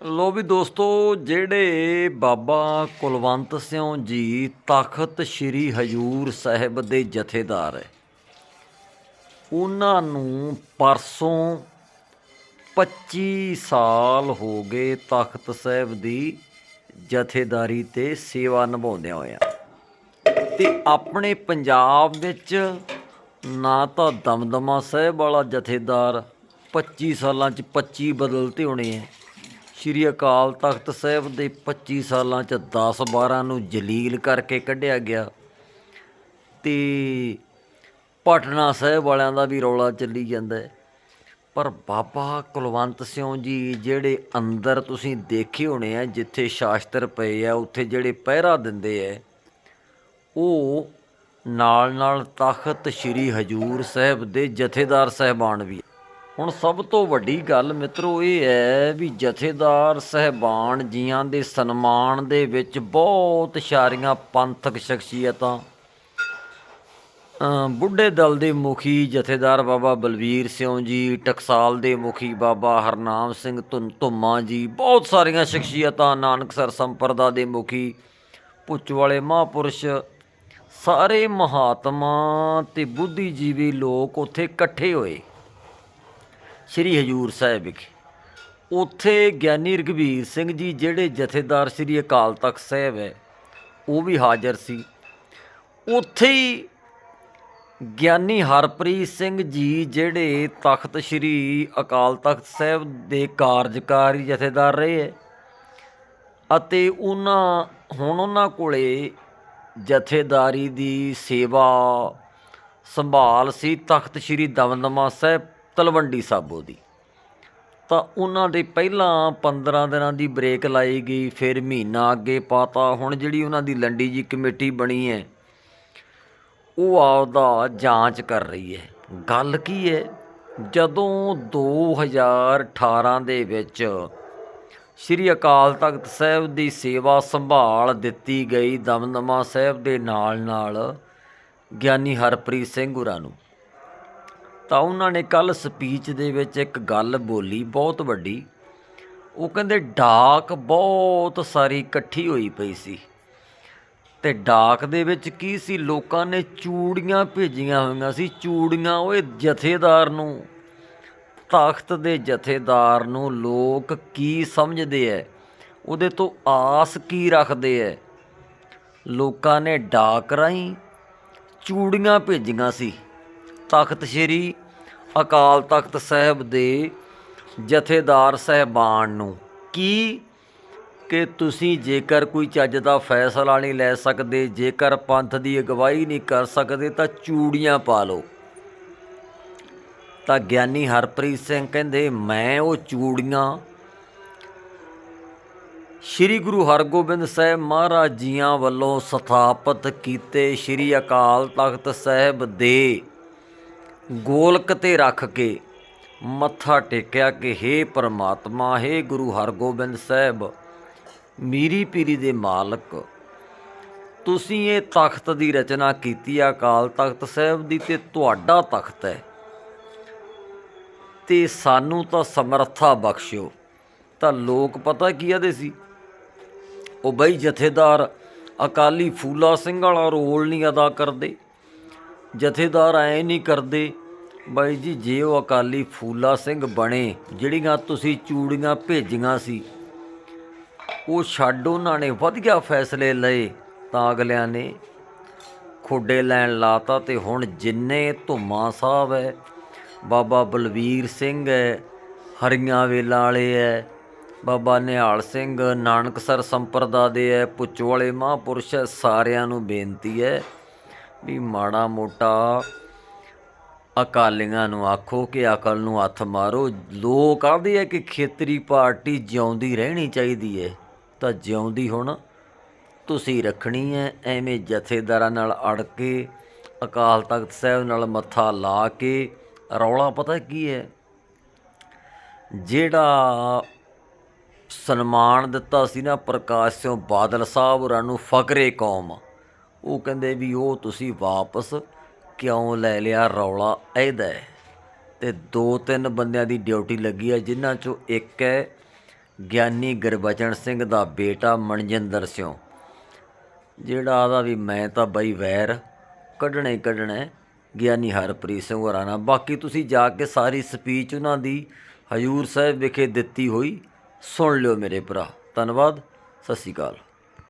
ਲੋ ਵੀ ਦੋਸਤੋ, ਜਿਹੜੇ ਬਾਬਾ ਕੁਲਵੰਤ ਸਿੰਘ ਜੀ ਤਖਤ ਸ੍ਰੀ ਹਜੂਰ ਸਾਹਿਬ ਦੇ ਜਥੇਦਾਰ ਹੈ, ਉਹਨਾਂ ਨੂੰ ਪਰਸੋਂ 25 ਸਾਲ ਹੋ ਗਏ ਤਖਤ ਸਾਹਿਬ ਦੀ ਜਥੇਦਾਰੀ ਤੇ ਸੇਵਾ ਨਿਭਾਉਂਦਿਆਂ ਹੋਇਆਂ। ਤੇ ਆਪਣੇ ਪੰਜਾਬ ਵਿੱਚ ਨਾ ਤਾਂ ਦਮਦਮਾ ਸਾਹਿਬ ਵਾਲਾ ਜਥੇਦਾਰ 25 ਸਾਲਾਂ ਚ 25 ਬਦਲਤੇ ਹੋਣੇ ਐ ਸ਼੍ਰੀ ਅਕਾਲ ਤਖਤ ਸਾਹਿਬ ਦੇ 25 ਸਾਲਾਂ ਚ 10 12 ਨੂੰ ਜਲੀਲ ਕਰਕੇ ਕੱਢਿਆ ਗਿਆ। ਤੇ ਪਟਨਾ ਸਾਹਿਬ ਵਾਲਿਆਂ ਦਾ ਵੀ ਰੌਲਾ ਚੱਲੀ ਜਾਂਦਾ ਹੈ। ਪਰ ਬਾਬਾ ਕੁਲਵੰਤ ਸਿੰਘ ਜੀ ਜਿਹੜੇ ਅੰਦਰ ਤੁਸੀਂ ਦੇਖੇ ਹੋਣੇ ਆ, ਜਿੱਥੇ ਸ਼ਾਸਤਰ ਪਏ ਆ, ਉੱਥੇ ਜਿਹੜੇ ਪਹਿਰਾ ਦਿੰਦੇ ਐ ਉਹ ਨਾਲ ਨਾਲ ਤਖਤ ਸ੍ਰੀ ਹਜੂਰ ਸਾਹਿਬ ਦੇ ਜਥੇਦਾਰ ਸਹਿਬਾਨ ਵੀ ਹੁਣ ਸਭ ਤੋਂ ਵੱਡੀ ਗੱਲ ਮਿੱਤਰੋ ਇਹ ਹੈ ਵੀ ਜਥੇਦਾਰ ਸਹਿਬਾਨ ਜੀਆਂ ਦੇ ਸਨਮਾਨ ਦੇ ਵਿੱਚ ਬਹੁਤ ਸਾਰੀਆਂ ਪੰਥਕ ਸ਼ਖਸੀਅਤਾਂ ਬੁੱਢੇ ਦਲ ਦੇ ਮੁਖੀ ਜਥੇਦਾਰ ਬਾਬਾ ਬਲਵੀਰ ਸਿੰਘ ਜੀ, ਟਕਸਾਲ ਦੇ ਮੁਖੀ ਬਾਬਾ ਹਰਨਾਮ ਸਿੰਘ ਧੁੰ- ਧੁੰਮਾ ਜੀ, ਬਹੁਤ ਸਾਰੀਆਂ ਸ਼ਖਸੀਅਤਾਂ ਨਾਨਕਸਰ ਸੰਪਰਦਾ ਦੇ ਮੁਖੀ ਪੁੱਛ ਵਾਲੇ ਮਹਾਪੁਰਸ਼, ਸਾਰੇ ਮਹਾਤਮਾ ਤੇ ਬੁੱਧੀਜੀਵੀ ਲੋਕ ਉੱਥੇ ਇਕੱਠੇ ਹੋਏ। ਸ੍ਰੀ ਹਜੂਰ ਸਾਹਿਬ ਵਿਖੇ। ਉੱਥੇ ਗਿਆਨੀ ਰਘਵੀਰ ਸਿੰਘ ਜੀ ਜਿਹੜੇ ਜਥੇਦਾਰ ਸ੍ਰੀ ਅਕਾਲ ਤਖਤ ਸਾਹਿਬ ਹੈ, ਉਹ ਵੀ ਹਾਜ਼ਰ ਸੀ। ਉੱਥੇ ਹੀ ਗਿਆਨੀ ਹਰਪ੍ਰੀਤ ਸਿੰਘ ਜੀ ਜਿਹੜੇ ਤਖਤ ਸ੍ਰੀ ਅਕਾਲ ਤਖਤ ਸਾਹਿਬ ਦੇ ਕਾਰਜਕਾਰੀ ਜਥੇਦਾਰ ਰਹੇ ਹੈ ਅਤੇ ਉਹਨਾਂ, ਹੁਣ ਉਹਨਾਂ ਕੋਲੇ ਜਥੇਦਾਰੀ ਦੀ ਸੇਵਾ ਸੰਭਾਲ ਸੀ ਤਖਤ ਸ੍ਰੀ ਦਮਦਮਾ ਸਾਹਿਬ ਤਲਵੰਡੀ ਸਾਬੋ ਦੀ। ਤਾਂ ਉਹਨਾਂ ਦੇ ਪਹਿਲਾਂ 15 ਦਿਨਾਂ ਦੀ ਬ੍ਰੇਕ ਲਾਈ ਗਈ, ਫਿਰ ਮਹੀਨਾ ਅੱਗੇ ਪਾਤਾ। ਹੁਣ ਜਿਹੜੀ ਉਹਨਾਂ ਦੀ ਲੰਡੀ ਜੀ ਕਮੇਟੀ ਬਣੀ ਹੈ, ਉਹ ਆਪਦਾ ਜਾਂਚ ਕਰ ਰਹੀ ਹੈ। ਗੱਲ ਕੀ ਹੈ? ਜਦੋਂ 2018 ਦੇ ਵਿੱਚ ਸ਼੍ਰੀ ਅਕਾਲ ਤਖਤ ਸਾਹਿਬ ਦੀ ਸੇਵਾ ਸੰਭਾਲ ਦਿੱਤੀ ਗਈ ਦਮਦਮਾ ਸਾਹਿਬ ਦੇ ਨਾਲ ਨਾਲ ਗਿਆਨੀ ਹਰਪ੍ਰੀਤ ਸਿੰਘ ਗੁਰਾਂ ਨੂੰ ਤਾਂ ਉਹਨਾਂ ਨੇ ਕੱਲ ਸਪੀਚ ਦੇ ਵਿੱਚ ਇੱਕ ਗੱਲ ਬੋਲੀ ਬਹੁਤ ਵੱਡੀ। ਉਹ ਕਹਿੰਦੇ, ਡਾਕ ਬਹੁਤ ਸਾਰੀ ਇਕੱਠੀ ਹੋਈ ਪਈ ਸੀ। ਤੇ ਡਾਕ ਦੇ ਵਿੱਚ ਕੀ ਸੀ? ਲੋਕਾਂ ਨੇ ਚੂੜੀਆਂ ਭੇਜੀਆਂ ਹੋਈਆਂ ਸੀ। ਚੂੜੀਆਂ ਉਹ ਜਥੇਦਾਰ ਨੂੰ, ਤਖਤ ਦੇ ਜਥੇਦਾਰ ਨੂੰ ਲੋਕ ਕੀ ਸਮਝਦੇ ਐ? ਉਹਦੇ ਤੋਂ ਆਸ ਕੀ ਰੱਖਦੇ ਐ? ਲੋਕਾਂ ਨੇ ਡਾਕ ਰਾਹੀਂ ਚੂੜੀਆਂ ਭੇਜੀਆਂ ਸੀ। ਤਖਤ ਸ੍ਰੀ ਅਕਾਲ ਤਖਤ ਸਾਹਿਬ ਦੇ ਜਥੇਦਾਰ ਸਹਿਬਾਨ ਨੂੰ। ਕੀ ਕਿ ਤੁਸੀਂ ਜੇਕਰ ਕੋਈ ਚੱਜ ਦਾ ਫੈਸਲਾ ਨਹੀਂ ਲੈ ਸਕਦੇ, ਜੇਕਰ ਪੰਥ ਦੀ ਅਗਵਾਈ ਨਹੀਂ ਕਰ ਸਕਦੇ, ਤਾਂ ਚੂੜੀਆਂ ਪਾ ਲਓ। ਤਾਂ ਗਿਆਨੀ ਹਰਪ੍ਰੀਤ ਸਿੰਘ ਕਹਿੰਦੇ, ਮੈਂ ਉਹ ਚੂੜੀਆਂ ਸ੍ਰੀ ਗੁਰੂ ਹਰਗੋਬਿੰਦ ਸਾਹਿਬ ਮਹਾਰਾਜ ਜੀਆਂ ਵੱਲੋਂ ਸਥਾਪਿਤ ਕੀਤੇ ਸ੍ਰੀ ਅਕਾਲ ਤਖਤ ਸਾਹਿਬ ਦੇ ਗੋਲਕ ਤੇ ਰੱਖ ਕੇ ਮੱਥਾ ਟੇਕਿਆ ਕਿ हे ਪਰਮਾਤਮਾ हे ਗੁਰੂ ਹਰਗੋਬਿੰਦ ਸਾਹਿਬ, ਮੀਰੀ ਪੀਰੀ ਦੇ ਮਾਲਕ, ਤੁਸੀਂ ਇਹ ਤਖਤ ਦੀ ਰਚਨਾ ਕੀਤੀ ਆ ਅਕਾਲ ਤਖਤ ਸਾਹਿਬ ਦੀ ਤੇ ਤੁਹਾਡਾ ਤਖਤ ਹੈ। ਤੇ ਸਾਨੂੰ ਤਾਂ ਸਮਰੱਥਾ ਬਖਸ਼ਿਓ। ਤਾਂ ਲੋਕ ਪਤਾ ਕੀ ਆਦੇ ਸੀ? ਉਹ ਬਈ ਜਥੇਦਾਰ ਅਕਾਲੀ ਫੂਲਾ ਸਿੰਘ ਵਾਲਾ ਰੋਲ ਨਹੀਂ ਅਦਾ ਕਰਦੇ। ਜਥੇਦਾਰ ਐ ਨਹੀਂ ਕਰਦੇ। ਬਾਈ ਜੀ, ਜੇ ਉਹ ਅਕਾਲੀ ਫੂਲਾ ਸਿੰਘ ਬਣੇ, ਜਿਹੜੀਆਂ ਤੁਸੀਂ ਚੂੜੀਆਂ ਭੇਜੀਆਂ ਸੀ, ਉਹ ਛੱਡ ਉਹਨਾਂ ਨੇ ਵਧੀਆ ਫੈਸਲੇ ਲਏ ਤਾਂ ਅਗਲਿਆਂ ਨੇ। ਖੋਡੇ ਲੈਣ ਲਾਤਾ ਤੇ ਹੁਣ ਜਿੰਨੇ ਧੁੰਮਾ ਸਾਹਿਬ ਹੈ ਬਾਬਾ ਬਲਵੀਰ ਸਿੰਘ ਹੈ ਹਰੀਆਂ ਵੇਲਾ ਵਾਲੇ ਹੈ ਬਾਬਾ ਨਿਹਾਲ ਸਿੰਘ, ਨਾਨਕਸਰ ਸੰਪਰਦਾ ਦੇ ਹੈ ਪੁੱਛ ਵਾਲੇ ਮਹਾਂਪੁਰਸ਼ ਹੈ ਸਾਰਿਆਂ ਨੂੰ ਬੇਨਤੀ ਹੈ ਵੀ ਮਾੜਾ ਮੋਟਾ ਅਕਾਲੀਆਂ ਨੂੰ ਆਖੋ ਕਿ ਅਕਲ ਨੂੰ ਹੱਥ ਮਾਰੋ। ਲੋਕ ਆਖਦੇ ਆ ਕਿ ਖੇਤਰੀ ਪਾਰਟੀ ਜਿਉਂਦੀ ਰਹਿਣੀ ਚਾਹੀਦੀ ਹੈ ਤਾਂ ਜਿਉਂਦੀ ਹੁਣ ਤੁਸੀਂ ਰੱਖਣੀ ਹੈ ਐਵੇਂ ਜਥੇਦਾਰਾਂ ਨਾਲ ਅੜ ਕੇ, ਅਕਾਲ ਤਖਤ ਸਾਹਿਬ ਨਾਲ ਮੱਥਾ ਲਾ ਕੇ ਰੌਲਾ ਪਤਾ ਕੀ ਹੈ ਜਿਹੜਾ ਸਨਮਾਨ ਦਿੱਤਾ ਸੀ ਨਾ ਪ੍ਰਕਾਸ਼ ਸਿੰਘ ਬਾਦਲ ਸਾਹਿਬ ਹੋਰਾਂ ਨੂੰ, ਫਕਰੇ ਕੌਮ। ਉਹ ਕਹਿੰਦੇ ਵੀ ਉਹ ਤੁਸੀਂ ਵਾਪਸ ਕਿਉਂ ਲੈ ਲਿਆ ਰੌਲਾ ਇਹਦਾ ਹੈ? ਤੇ ਦੋ ਤਿੰਨ ਬੰਦਿਆਂ ਦੀ ਡਿਊਟੀ ਲੱਗੀ ਹੈ, ਜਿਨ੍ਹਾਂ ਚੋਂ ਇੱਕ ਹੈ ਗਿਆਨੀ ਗੁਰਬਚਨ ਸਿੰਘ ਦਾ ਬੇਟਾ ਮਨਜਿੰਦਰ ਸਿੰਘ ਜਿਹੜਾ ਆਦਾ ਵੀ ਮੈਂ ਤਾਂ ਬਈ ਵੈਰ, ਕੱਢਣਾ ਹੀ ਕੱਢਣਾ ਗਿਆਨੀ ਹਰਪ੍ਰੀਤ ਸਿੰਘ ਹੋਰਾਂ ਨਾਲ। ਬਾਕੀ ਤੁਸੀਂ ਜਾ ਕੇ ਸਾਰੀ ਸਪੀਚ ਉਹਨਾਂ ਦੀ ਹਜੂਰ ਸਾਹਿਬ ਵਿਖੇ ਦਿੱਤੀ ਹੋਈ ਸੁਣ ਲਿਓ ਮੇਰੇ ਭਰਾ। ਧੰਨਵਾਦ, ਸਤਿ ਸ਼੍ਰੀ ਅਕਾਲ।